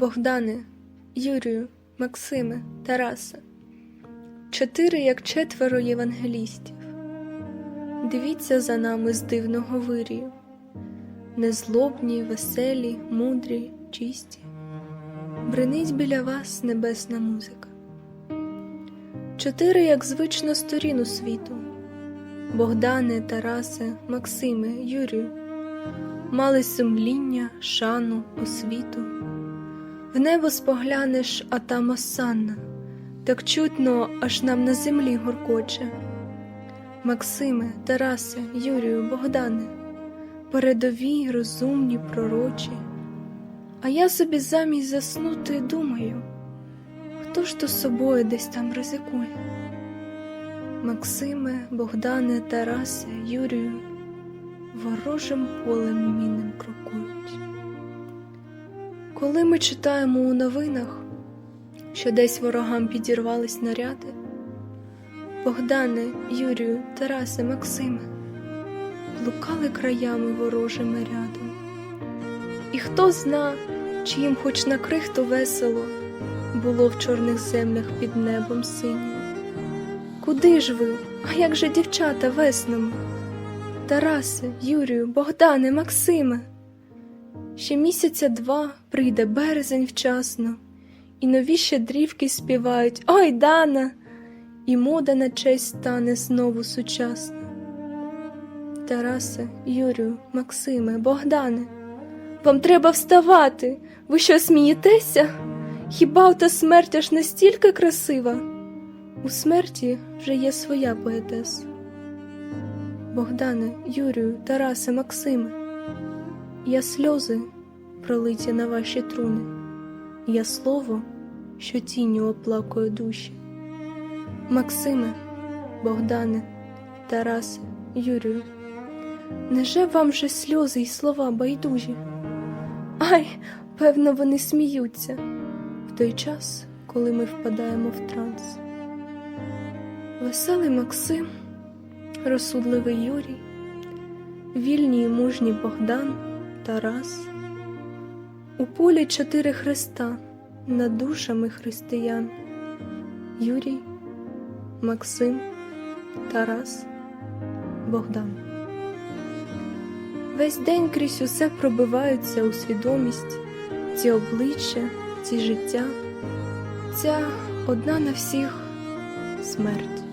Богдане, Юрію, Максиме, Тарасе, чотири, як четверо євангелістів. Дивіться за нами з дивного вирію, незлобні, веселі, мудрі, чисті. Бринить біля вас небесна музика. Чотири, як звично сторін у світу. Богдане, Тарасе, Максиме, Юрію, мали сумління, шану, освіту. В небо споглянеш, а там осанна, так чутно, аж нам на землі гуркоче. Максиме, Тарасе, Юрію, Богдане, передові, розумні, пророчі. А я собі замість заснути думаю, хто ж то собою десь там ризикує? Максиме, Богдане, Тарасе, Юрію, ворожим полем мінним крокують. Коли ми читаємо у новинах, що десь ворогам підірвали снаряди, Богдане, Юрію, Тарасе, Максиме, блукали краями ворожими рядом. І хто зна, чи їм хоч на крихту весело було в чорних землях під небом синім. Куди ж ви? А як же дівчата веснами? Тарасе, Юрію, Богдане, Максиме. Ще місяця два прийде березень вчасно, і нові щедрівки співають Ой, Дана! І мода на честь стане знову сучасна. Тарасе, Юрію, Максиме, Богдане, вам треба вставати. Ви що смієтеся? Хіба ота смерть аж настільки красива? У смерті вже є своя поетеса. Богдане, Юрію, Тарасе, Максиме, я сльози пролиті на ваші труни, я слово, що тінню оплакує душі. Максиме, Богдане, Тарасе, Юрію, неже вам же сльози й слова байдужі? Ай, певно, вони сміються в той час, коли ми впадаємо в транс. Веселий Максим, розсудливий Юрій, вільні й мужні Богдан, Тарас, у полі чотири хреста над душами християн Юрій, Максим, Тарас, Богдан. Весь день крізь усе пробиваються у свідомість ці обличчя, ці життя, ця одна на всіх смерть.